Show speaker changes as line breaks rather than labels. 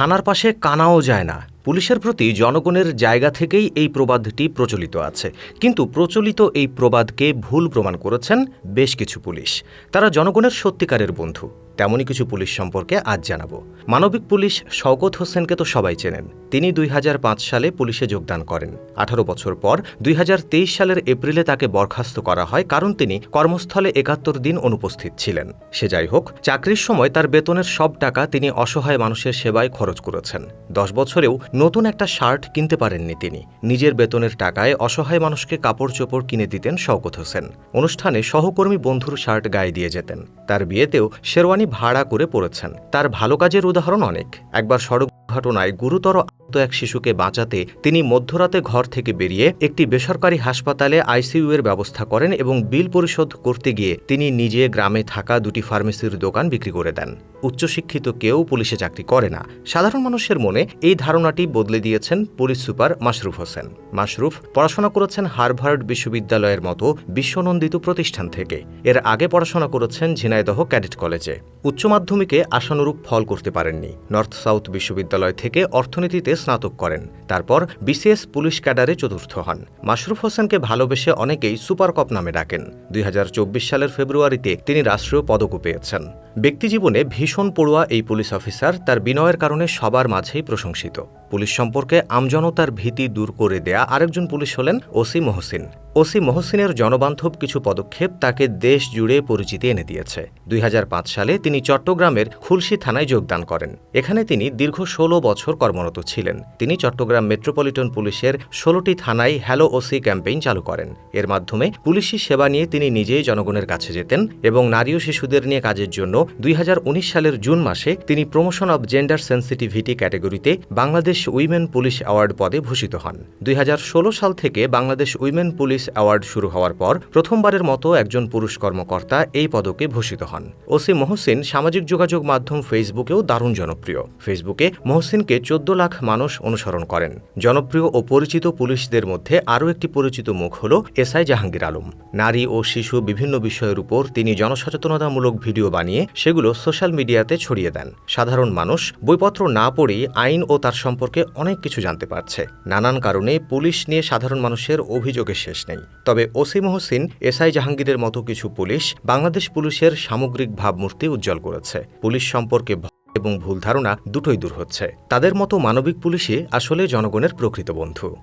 থানার পাশে কানাও যায় না। পুলিশের প্রতি জনগণের জায়গা থেকেই এই প্রবাদটি প্রচলিত আছে। কিন্তু প্রচলিত এই প্রবাদকে ভুল প্রমাণ করেছেন বেশ কিছু পুলিশ। তারা জনগণের সত্যিকারের বন্ধু। তেমনই কিছু পুলিশ সম্পর্কে আজ জানাব। মানবিক পুলিশ শওকত হোসেনকে তো সবাই চেনেন। তিনি দুই হাজার পাঁচ সালে পুলিশে যোগদান করেন। আঠারো বছর পর দুই হাজার তেইশ সালের এপ্রিলে তাকে বরখাস্ত করা হয়, কারণ তিনি কর্মস্থলে একাত্তর দিন অনুপস্থিত ছিলেন। সে যাই হোক, চাকরির সময় তার বেতনের সব টাকা তিনি অসহায় মানুষের সেবায় খরচ করেছেন। দশ বছরেও নতুন একটা শার্ট কিনতে পারেননি তিনি। নিজের বেতনের টাকায় অসহায় মানুষকে কাপড় চোপড় কিনে দিতেন শওকত হোসেন। অনুষ্ঠানে সহকর্মী বন্ধুর শার্ট গায়ে দিয়ে যেতেন। তার বিয়েতেও শেরওয়ানি ভাড়া করে পড়েছেন। তার ভালো কাজের উদাহরণ অনেক। একবার সড়ক দুর্ঘটনায় গুরুতর আহত এক শিশুকে বাঁচাতে তিনি মধ্যরাতে ঘর থেকে বেরিয়ে একটি বেসরকারি হাসপাতালে আইসিইউ এর ব্যবস্থা করেন এবং বিল পরিশোধ করতে গিয়ে তিনি নিজে গ্রামে থাকা দুটি ফার্মেসির দোকান বিক্রি করে দেন। উচ্চশিক্ষিত কেউ পুলিশে চাকরি করে না। সাধারণ মানুষের মনে এই ধারণাটি বদলে দিয়েছেন পুলিশ সুপার মাশরুফ হোসেন। মাশরুফ পড়াশোনা করেছেন হার্ভার্ড বিশ্ববিদ্যালয়ের মতো বিশ্বনন্দিত প্রতিষ্ঠান থেকে। এর আগে পড়াশোনা করেছেন ঝিনাইদহ ক্যাডেট কলেজে। উচ্চ মাধ্যমিকে আশানুরূপ ফল করতে পারেননি। নর্থ সাউথ বিশ্ববিদ্যালয় থেকে অর্থনীতিতে স্নাতক করেন। তারপর বিসিএস পুলিশ ক্যাডারে চতুর্থ হন। মাশরুফ হোসেনকে ভালোবেসে অনেকেই সুপারকপ নামে ডাকেন। দুই হাজার চব্বিশ সালের ফেব্রুয়ারিতে তিনি রাষ্ট্রীয় পদকও পেয়েছেন। ব্যক্তিজীবনে ভীষণ পড়ুয়া এই পুলিশ অফিসার তার বিনয়ের কারণে সবার মাঝেই প্রশংসিত। পুলিশ সম্পর্কে আমজনতার ভীতি দূর করে দেয়া আরেকজন পুলিশ হলেন ওসি মহসিন। ওসি মহসিনের জনবান্ধব কিছু পদক্ষেপ তাকে দেশ জুড়ে পরিচিতি এনে দিয়েছে। দুই হাজার পাঁচ সালে তিনি চট্টগ্রামের খুলশি থানায় যোগদান করেন। এখানে তিনি দীর্ঘ ষোলো বছর কর্মরত ছিলেন। তিনি চট্টগ্রাম মেট্রোপলিটন পুলিশের ষোলোটি থানায় হ্যালো ওসি ক্যাম্পেইন চালু করেন। এর মাধ্যমে পুলিশি সেবা নিয়ে তিনি নিজেই জনগণের কাছে যেতেন এবং নারী ও শিশুদের নিয়ে কাজের জন্য দুই হাজার উনিশ সালের জুন মাসে তিনি প্রমোশন অব জেন্ডার সেন্সিটিভিটি ক্যাটাগরিতে বাংলাদেশ উইমেন পুলিশ অ্যাওয়ার্ড পদে ভূষিত হন। দুই হাজার ষোলো সাল থেকে বাংলাদেশ উইমেন পুলিশ অ্যাওয়ার্ড শুরু হওয়ার পর প্রথমবারের মতো একজন পুরুষ কর্মকর্তা এই পদকে ভূষিত হন। ওসি মহসিন সামাজিক যোগাযোগ মাধ্যম ফেসবুকেও দারুণ জনপ্রিয়। ফেসবুকে মহসিনকে চোদ্দ লাখ মানুষ অনুসরণ করেন। জনপ্রিয় ও পরিচিত পুলিশদের মধ্যে আরও একটি পরিচিত মুখ হল এসআই জাহাঙ্গীর আলম। নারী ও শিশু বিভিন্ন বিষয়ের উপর তিনি জনসচেতনতামূলক ভিডিও বানিয়ে সেগুলো সোশ্যাল মিডিয়াতে ছড়িয়ে দেন। সাধারণ মানুষ বইপত্র না পড়েই আইন ও তার সম্পর্কে অনেক কিছু জানতে পারছে। নানান কারণে পুলিশ নিয়ে সাধারণ মানুষের অভিযোগের শেষ নেই। তবে ওসি মহসিন এসআই জাহাঙ্গীরের মতো কিছু পুলিশ বাংলাদেশ পুলিশের সামগ্রিক ভাবমূর্তি উজ্জ্বল করেছে। পুলিশ সম্পর্কে এবং ভুল ধারণা দুটোই দূর হচ্ছে। তাদের মতো মানবিক পুলিশই আসলে জনগণের প্রকৃত বন্ধু।